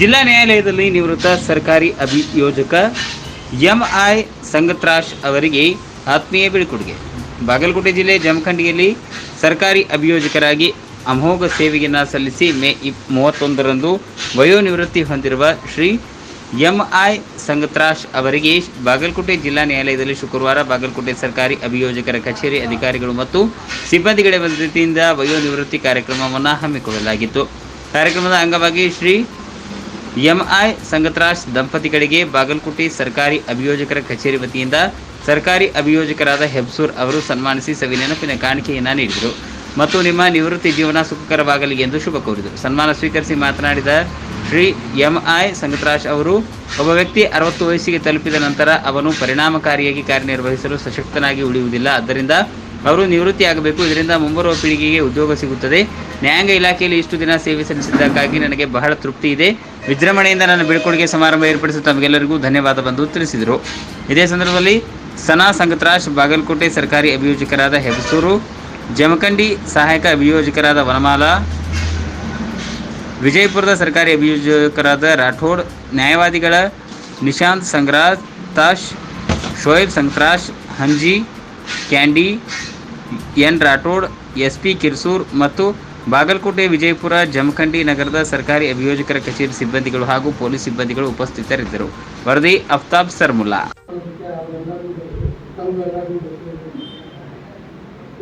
ಜಿಲ್ಲಾ ನ್ಯಾಯಾಲಯದಲ್ಲಿ ನಿವೃತ್ತ ಸರ್ಕಾರಿ ಅಭಿಯೋಜಕ ಎಂಐ ಸಂಗತ್ರಾಶ್ ಅವರಿಗೆ ಆತ್ಮೀಯ ಬೀಳ್ಕೊಡುಗೆ. ಬಾಗಲಕೋಟೆ ಜಿಲ್ಲೆ ಜಮಖಂಡಿಯಲ್ಲಿ ಸರ್ಕಾರಿ ಅಭಿಯೋಜಕರಾಗಿ ಅಮೋಘ ಸೇವೆಯನ್ನು ಸಲ್ಲಿಸಿ ಮೇ ಇಪ್ ಮೂವತ್ತೊಂದರಂದು ವಯೋನಿವೃತ್ತಿ ಹೊಂದಿರುವ ಶ್ರೀ ಎಂಐ ಸಂಗತ್ರಾಶ್ ಅವರಿಗೆ ಬಾಗಲಕೋಟೆ ಜಿಲ್ಲಾ ನ್ಯಾಯಾಲಯದಲ್ಲಿ ಶುಕ್ರವಾರ ಬಾಗಲಕೋಟೆ ಸರ್ಕಾರಿ ಅಭಿಯೋಜಕರ ಕಚೇರಿ ಅಧಿಕಾರಿಗಳು ಮತ್ತು ಸಿಬ್ಬಂದಿಗಳ ವತಿಯಿಂದ ವಯೋನಿವೃತ್ತಿ ಕಾರ್ಯಕ್ರಮವನ್ನು ಹಮ್ಮಿಕೊಳ್ಳಲಾಗಿತ್ತು. ಕಾರ್ಯಕ್ರಮದ ಅಂಗವಾಗಿ ಶ್ರೀ ಎಂಐ ಸಂಗತರಾಜ್ ದಂಪತಿಗಳಿಗೆ ಬಾಗಲಕೋಟೆ ಸರ್ಕಾರಿ ಅಭಿಯೋಜಕರ ಕಚೇರಿ ವತಿಯಿಂದ ಸರ್ಕಾರಿ ಅಭಿಯೋಜಕರಾದ ಹೆಬ್ಸೂರ್ ಅವರು ಸನ್ಮಾನಿಸಿ ಸವಿನೆನಪಿನ ಕಾಣಿಕೆಯನ್ನು ನೀಡಿದರು. ಮತ್ತು ನಿಮ್ಮ ನಿವೃತ್ತಿ ಜೀವನ ಸುಖಕರವಾಗಲಿ ಎಂದು ಶುಭ ಕೋರಿದರು. ಸನ್ಮಾನ ಸ್ವೀಕರಿಸಿ ಮಾತನಾಡಿದ ಶ್ರೀ ಎಂಐ ಸಂಗತರಾಜ್ ಅವರು, ಒಬ್ಬ ವ್ಯಕ್ತಿ ಅರವತ್ತು ವಯಸ್ಸಿಗೆ ತಲುಪಿದ ನಂತರ ಅವನು ಪರಿಣಾಮಕಾರಿಯಾಗಿ ಕಾರ್ಯನಿರ್ವಹಿಸಲು ಸಶಕ್ತನಾಗಿ ಉಳಿಯುವುದಿಲ್ಲ. ಆದ್ದರಿಂದ ಅವರು ನಿವೃತ್ತಿಯಾಗಬೇಕು ಇದರಿಂದ ಮುಂಬರುವ ಪೀಳಿಗೆಗೆ ಉದ್ಯೋಗ ಸಿಗುತ್ತದೆ. ನ್ಯಾಯಾಂಗ ಇಲಾಖೆಯಲ್ಲಿ ಇಷ್ಟು ದಿನ ಸೇವೆ ಸಲ್ಲಿಸಿದ್ದಕ್ಕಾಗಿ ನನಗೆ ಬಹಳ ತೃಪ್ತಿ ಇದೆ. ವಿಜೃಂಭಣೆಯಿಂದ ನನ್ನ ಬೀಳ್ಕೊಡುಗೆ ಸಮಾರಂಭ ಏರ್ಪಡಿಸಿದ ತಮಗೆಲ್ಲರಿಗೂ ಧನ್ಯವಾದ ಬಂದು ತಿಳಿಸಿದರು. ಇದೇ ಸಂದರ್ಭದಲ್ಲಿ ಸನಾ ಸಂಗತರಾಜ್ ಬಾಗಲಕೋಟೆ ಸರ್ಕಾರಿ ಅಭಿಯೋಜಕರಾದ ಹೆಬಸೂರು, ಜಮಖಂಡಿ ಸಹಾಯಕ ಅಭಿಯೋಜಕರಾದ ವನಮಾಲಾ, ವಿಜಯಪುರದ ಸರ್ಕಾರಿ ಅಭಿಯೋಜಕರಾದ Rathod, ನ್ಯಾಯವಾದಿಗಳ Nishant Sangraj, Tash, Shoaib Sangrash Hanji Kandi, N Rathod S P Kirsur ಮತ್ತು ಬಾಗಲಕೋಟೆ, ವಿಜಯಪುರ, ಜಮಖಂಡಿ ನಗರದ ಸರ್ಕಾರಿ ಅಭಿಯೋಜಕರ ಕಚೇರಿ ಸಿಬ್ಬಂದಿಗಳು ಹಾಗೂ ಪೊಲೀಸ್ ಸಿಬ್ಬಂದಿಗಳು ಉಪಸ್ಥಿತರಿದ್ದರು. ವರದಿ ಅಫ್ತಾಬ್ ಸರ್ಮುಲ್ಲಾ.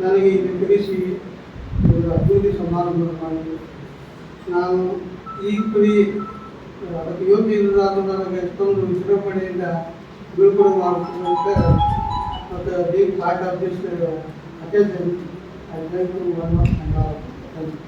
ನನಗೆ ತಿಳಿಸಿ ನಾನು ಈ ಕುರಿ ಯೋಗ್ಯ ನನಗೆ ವಿಜೃಂಭಣೆಯಿಂದ but being part of this occasion, I would like to one more